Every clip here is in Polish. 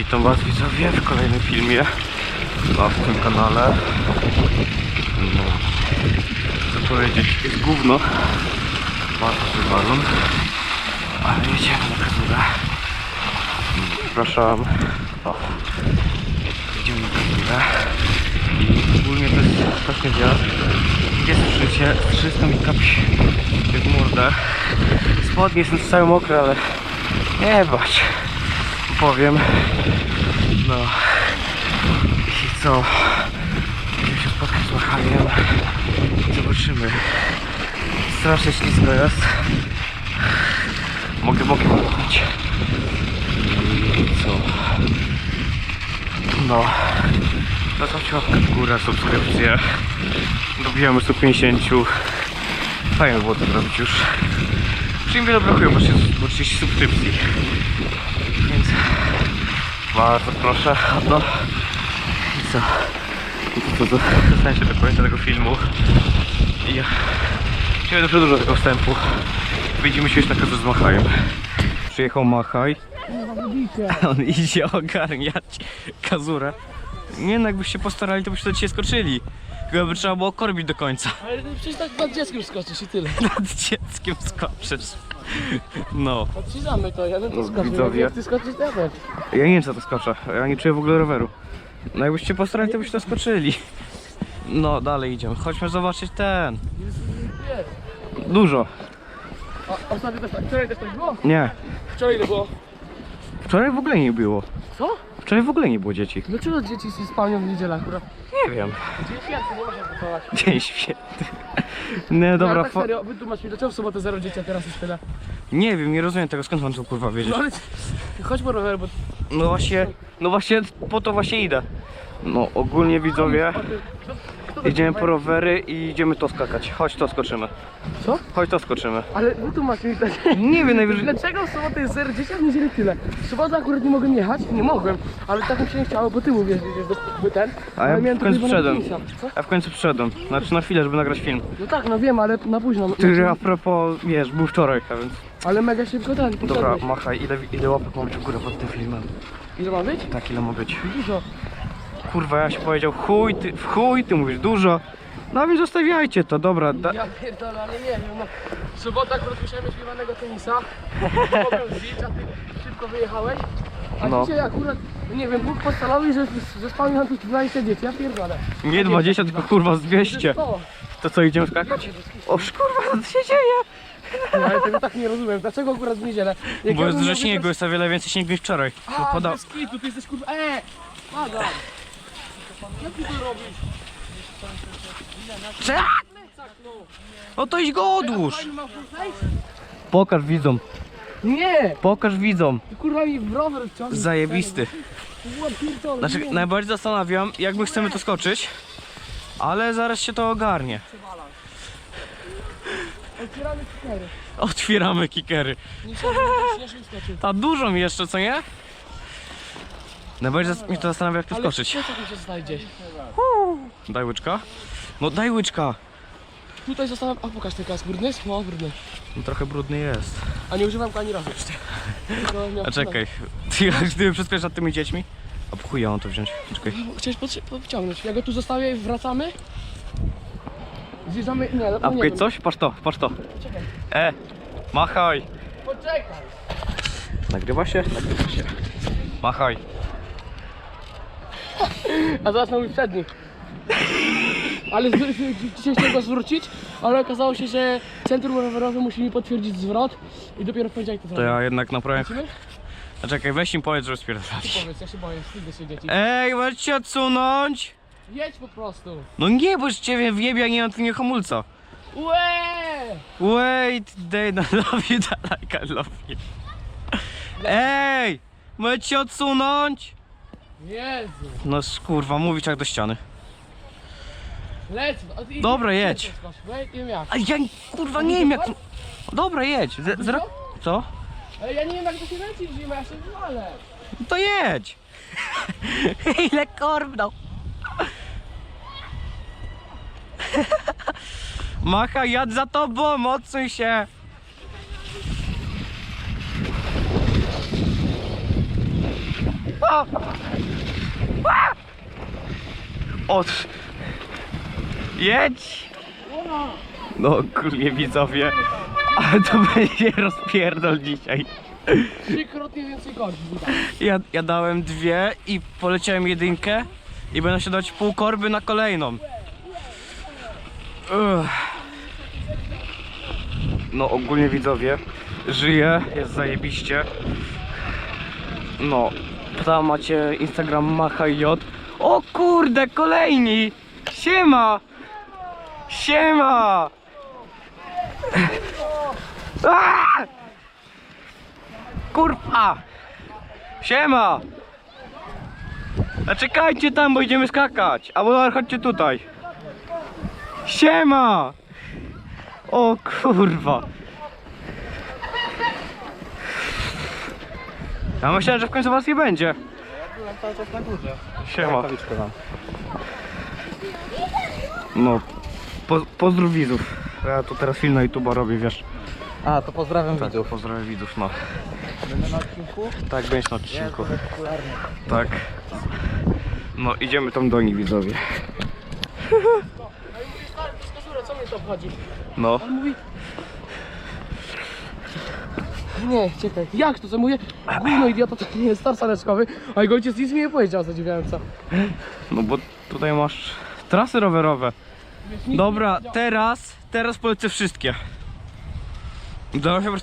Witam Was widzowie w kolejnym filmie na tym kanale. No, co powiedzieć, jest gówno. Bardzo balon. Ale jedziemy na kazurę. Zapraszam. O. Jedziemy na kazurę. I ogólnie to jest straszny wiatr. Jest życie, 300 mi kapi w mordę. Spodnie są całe mokre, ale nie bać. Powiem. No. I co? Musimy się spotkać z Machajem. Zobaczymy. Strasznie ślisko jest. Mogę, mogę pomóc. I co? No. Zostawcie łapkę w górę, subskrypcję. Dobijamy 150. Fajnie było to zrobić już. Brakuje, bo 30 bo 30 subskrypcji. Bardzo proszę o to. I co? I to, to, to zostań się do końca tego filmu. I ja nie będę przedłużał tego wstępu. Widzimy się już na kazu z Machajem. Przyjechał Machaj. On idzie ogarniać kazurę. Nie no, jakbyście postarali, to byście do dzisiaj skoczyli. Chyba by trzeba było korbić do końca. Ale przecież tak nad dzieckiem skoczysz i tyle. Nad dzieckiem skoczysz. No. Odcinamy to, ja bym to skoczył. widzowie. Jak ty skoczysz, to ja nie wiem co to skoczę. Ja nie czuję w ogóle roweru. No jakbyście postarali, to byście to skoczyli. No, dalej idziemy. Chodźmy zobaczyć ten. Jest. Dużo. A ostatnio też tak, wczoraj też tak było? Nie. Wczoraj ile było? Wczoraj w ogóle nie było. Co? Wczoraj w ogóle nie było dzieci. Dlaczego dzieci się spełnią w niedzielę akurat? Nie wiem. Dzień święty, nie można kupować. Dzień święty. Nie, dobra. Ale tak Fo... serio, wytłumacz mi, dlaczego w sobotę zero dzieci, a teraz jest tyle? Nie wiem, nie rozumiem tego. Skąd mam to kurwa wiedzieć? No ale chodź po rower, bo... No właśnie, no właśnie po to właśnie idę. No ogólnie widzowie, to idziemy po rowery i idziemy to skakać. Chodź to skoczymy. Co? Chodź to skoczymy. Ale wytłumacz mi, dlaczego... Nie wiem, najwyżej... Dlaczego w sobotę jest zero dzieci, a w niedzielę tyle? W sobotę akurat nie mogłem jechać, nie mogłem, ale tak mi się nie chciało, bo ty mówisz, że by ten. A ja miałem w końcu. Co? Ja w końcu przyszedłem. Znaczy na chwilę, żeby nagrać film. No tak, no wiem, ale na późno. no, Który a propos, wiesz, był wczoraj, a więc... Ale mega szybko ten, Dobra, machaj, ile, ile łapek ma być w górę pod tym filmem? Ile ma być? Tak, ile ma być? Dużo. Kurwa, ja się powiedział chuj, ty, w chuj, ty mówisz dużo. No więc zostawiajcie to, dobra. Da... Ja pierdolę, ale nie wiem, no. W sobotę akurat musiałem mieć śpiewanego tenisa. Mogłem zbić, a ty szybko wyjechałeś. A No. dzisiaj akurat, nie wiem, Bóg postanowił, że, że spałem na tych 20 dzieci, ja pierdolę. Nie 20, tylko kurwa z 200. To, co, idziemy skakać? O kurwa, co się dzieje? no, ale tego tak nie rozumiem. Dlaczego akurat w niedzielę? Jak Bo ja jest dużo śniegu, jest o wiele więcej śniegu niż wczoraj. A, Poda... bez kitu, ty jesteś kurwa, eee! Adam! Jak ty to no! No idź go odłóż! Pokaż widzom, Nie! pokaż widzom. Kurwa mi w rower wciągnął. Zajebisty. Znaczy, najbardziej zastanawiam, jak my chcemy to skoczyć. Ale zaraz się to ogarnie. Otwieramy cztery. Otwieramy kikery. Ta dużo mi jeszcze, co nie? Najbardziej zas- mnie to zastanawia, jak tu Ale skoczyć. mi się znajdzie. Daj łyczka. No daj łyczka. Tutaj zostałem, a pokaż ten kask, brudny jest? No, brudny. No, trochę brudny jest. A nie używam go ani razu jeszcze. Miał- A czekaj, ty gdyby przeskoczysz nad tymi dziećmi? A po chuj ja mam to wziąć. Czekaj. No, Chciałeś podci- podciągnąć. Ja go tu zostawię i wracamy. Zjeżdżamy, nie, A no nie wiem. coś? Patrz to, patrz to. Czekaj. E, machaj. Poczekaj. Nagrywa się? Nagrywa się. Machaj. A zaraz na mój przedni. Ale z, z, dzisiaj chciałem go zwrócić, ale okazało się, że centrum rowerowe musi mi potwierdzić zwrot i dopiero w poniedziałek to To zrobię. ja jednak naprawię. Lecimy? A czekaj, weź im powiedz, że spierdolać. Powiedz, ja się boję, wstydzę się dzieci. Ej, możesz się odsunąć? Jedź po prostu. No nie, bo już ciebie wjebie, a nie mam tu nie hamulca. Łe! Wait, they don't love you that like I love you. Ej, możesz się odsunąć? Jezu. No kurwa, mówić jak do ściany. Lec. Dobra, jedź. idź, Weź, nie wiem jak. A ja kurwa nie wiem jak... Dobra, jedź. Z, zro... Co? Ale ja nie wiem jak to się leci w zimę, ja się wywalę. No To jedź. Ile korbną. Macha, jad za tobą, odsuń się. O! Od... Jedź! No kurwie widzowie, ale to będzie rozpierdol dzisiaj. Trzykrotnie więcej godzin. Ja, ja dałem dwie i poleciałem jedynkę i będę się dać pół korby na kolejną. No ogólnie widzowie, żyję, jest zajebiście. No, tam macie Instagram MachaJ. O kurde, kolejni! Siema! Siema! Kurwa! Siema! A czekajcie tam, bo idziemy skakać. Albo chodźcie tutaj. Siema! O kurwa. Ja myślałem, że w końcu was nie będzie. Byłem cały czas na górze. Siema. Rękawiczkę. No, po, pozdrów widzów. Ja tu teraz film na YouTube robię, wiesz. A, to pozdrawiam Tak, widzów. pozdrawiam widzów, no. Będę na odcinku? Tak, będziesz na odcinku. Tak. No, idziemy tam do nich, widzowie. Stary, skazurę, co mnie to obchodzi? No. On mówi... Nie, czekaj, jak to co mówię? Gówno idiota to nie jest star saneczkowy, a jego ojciec nic mi nie powiedział, zadziwiałem co. No bo tutaj masz trasy rowerowe. Dobra, teraz, teraz polecę wszystkie. Dobra, chyba...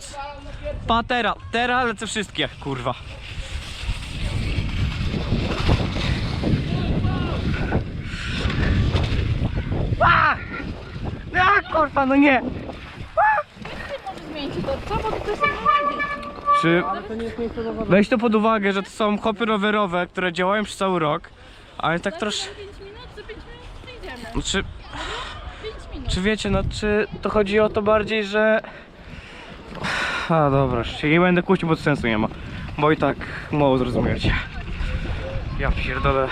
Pa, teraz, teraz lecę wszystkie, kurwa. A! A, kurwa, no nie! zmienić to, co? Bo to jest. Czy weź to pod uwagę, że to są hopy rowerowe, które działają przez cały rok, ale tak trosz... 5 minut, za 5 minut przyjdziemy. Czy, 5 minut. czy wiecie, no czy to chodzi o to bardziej, że... A dobra, się nie będę kłócił, bo to sensu nie ma. Bo i tak mało zrozumiecie. Ja pierdolę.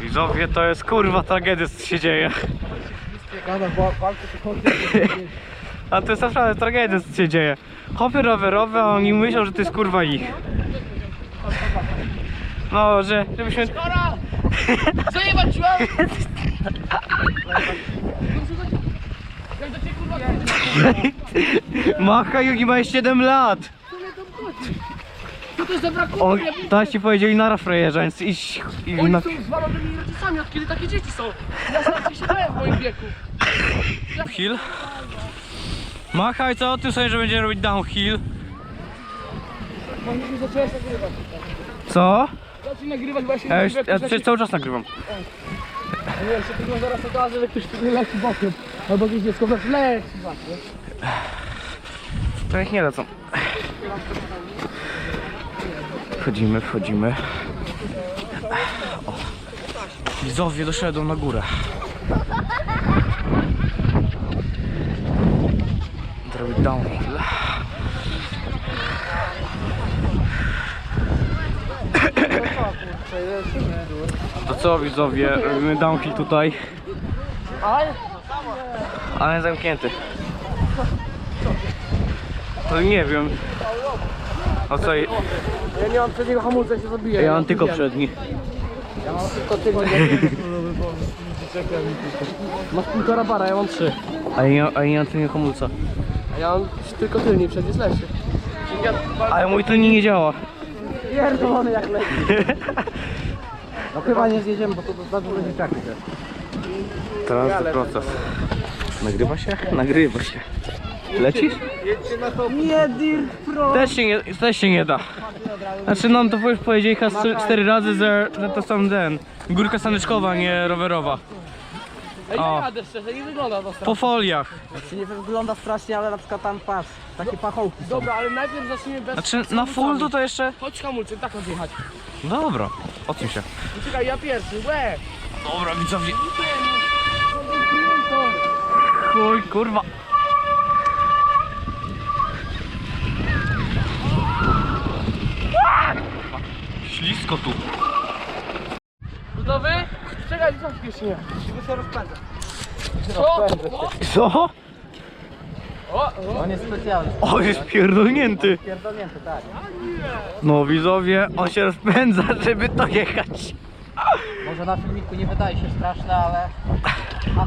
Widzowie, to jest kurwa tragedia, co się dzieje. A to jest naprawdę tragedia, co się dzieje. Hopy rowerowe, a oni myślą, że to jest kurwa ich. No, że żebyśmy... Zajebać ci mam! Jak do ciebie kurwa Macha Yugi ma 7 lat! Co to jest za brak tak ci powiedzieli na frajerze, więc iść i Oni na... są zwalonymi rodzicami, od kiedy takie dzieci są. Ja sam się w moim wieku. Hill. Machaj, co ty sobie, że będzie robić downhill? Nagrywać. Co? Zacznij nagrywać właśnie Ja już ja przecież cały czas nagrywam. Nie wiem, się tylko zaraz okaże, że ktoś leci bokiem. Albo jakieś dziecko leci właśnie. To niech nie lecą. Wchodzimy, wchodzimy. O. Widzowie doszedłem na górę. Zrobić downhill. To co widzowie, robimy downhill tutaj, Ale zamknięty. No nie wiem. O co? ja nie mam przedniego hamulca, ja się zabiję. Ja mam tylko przedni. Ja mam tylko tylny. Masz półtora bara, ja mam trzy. A ja, a ja nie mam tylnego hamulca. A ja mam tylko tylny, przedni jest lepszy. Ale mój tylnik nie działa. Pierdolony jak leci. No chyba nie zjedziemy, bo to za dużo dzieciaki też. Teraz to proces. Nagrywa się? Nagrywa się. Lecisz? Nie, Dir Pro! Też się nie, też się nie da. Znaczy nam to już powiedzieli chyba cztery razy, że, że to są ten. Górka saneczkowa, nie rowerowa. Ej, O. nie jadę szczerze, nie wygląda to Po strasznie. foliach. Znaczy nie wygląda strasznie, ale na przykład tam patrz, takie pachołki są. Dobra, ale najpierw zacznijmy bez Znaczy z na hamulcami. full to, to jeszcze... Chodź hamulcem, tak odjechać. Dobra, odsuń się. No Czekaj, ja pierwszy, łe! Dobra widzowie. Chuj, kurwa. Ślisko tu. W kieszeni? Musimy się rozpędzać. Co? Co? O, o. On jest specjalny. O, jest pierdolnięty. Pierdolnięty, tak. No widzowie, on się rozpędza, żeby to jechać. Może na filmiku nie wydaje się straszne, ale...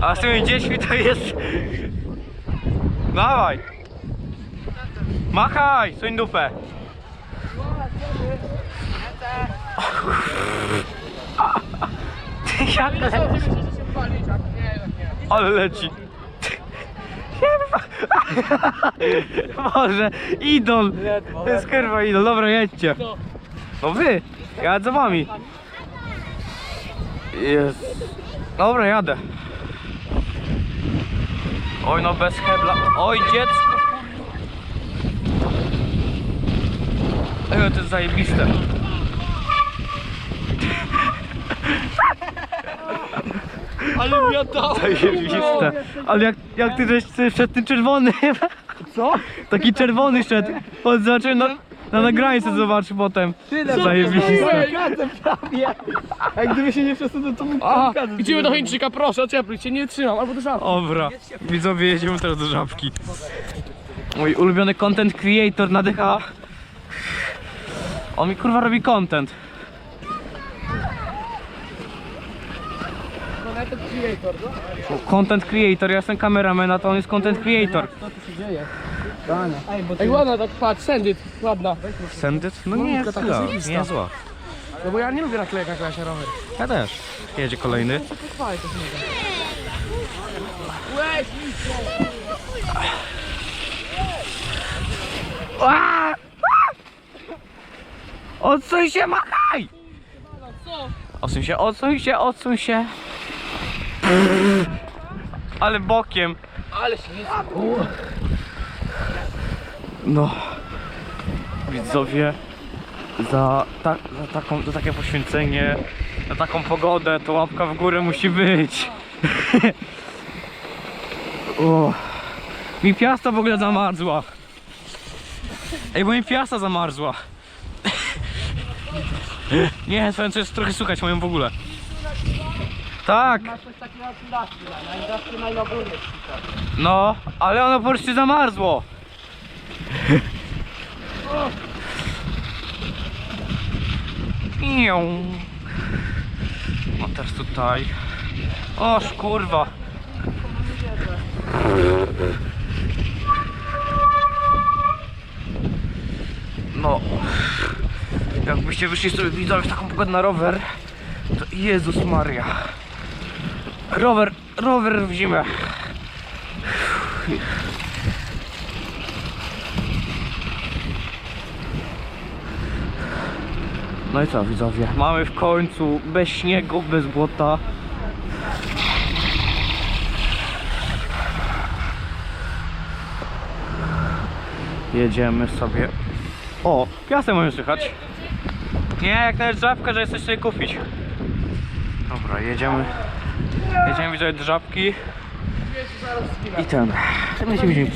A z tymi dziećmi to jest... Dawaj! Machaj, suń dupę. Jak Nie sądzimy się, że się palić, a nie, nie. Ale leci. Boże, idol. To jest kurwa idol, dobra jedźcie. No. No wy, ja za wami. Jest. Dobra, jadę. Oj no bez hebla. Oj dziecko. Ej, to jest zajebiste. Ale miotał. Zajebiste. Ale jak, jak ty żeś ty wszedł ten czerwony. Co? Taki czerwony szedł. On zobaczyłem na, na nagraniu sobie zobaczy potem. Zajebiste. Jak gdyby się nie przesunął, to mógł Aha, idziemy do Chińczyka, proszę, ocieplić się, nie trzymam, albo do szafy. Dobra. Widzowie, jedziemy teraz do żabki. Mój ulubiony content creator na DH. On mi kurwa robi content. Content creator, no? Content creator, ja jestem kameraman, a to on jest content creator. Co tu się dzieje? Ej, bo Ej, ładna tak, patrz, sendit, ładna. Sendyt? No nie jest taka zła, nie jest zła. No bo ja nie lubię naklejek na klasie rower. Ja też. Jedzie kolejny. Aaaa! Odsuń się, machaj! Odsuń się, odsuń się, odsuń się. Ale bokiem. Ale się nie No. Widzowie, za, ta, za, taką, za takie poświęcenie, za taką pogodę, to łapka w górę musi być. o. Mi piasta w ogóle zamarzła. Ej, bo mi piasta zamarzła. Nie, co jest trochę słuchać moją w ogóle. Tak, coś takiego jak na no, ale ono po prostu zamarzło. No też tutaj. Oż kurwa. No. Jakbyście wyszli sobie widzowie w taką pogodę na rower, to Jezus Maria. Rower, rower w zimę. No i co widzowie, mamy w końcu bez śniegu, bez błota. Jedziemy sobie. O, piasem możemy słychać. Nie, jak nawet żabka, że chcesz sobie kupić. Dobra, jedziemy Jedziemy widzowie do żabki I ten będziemy później?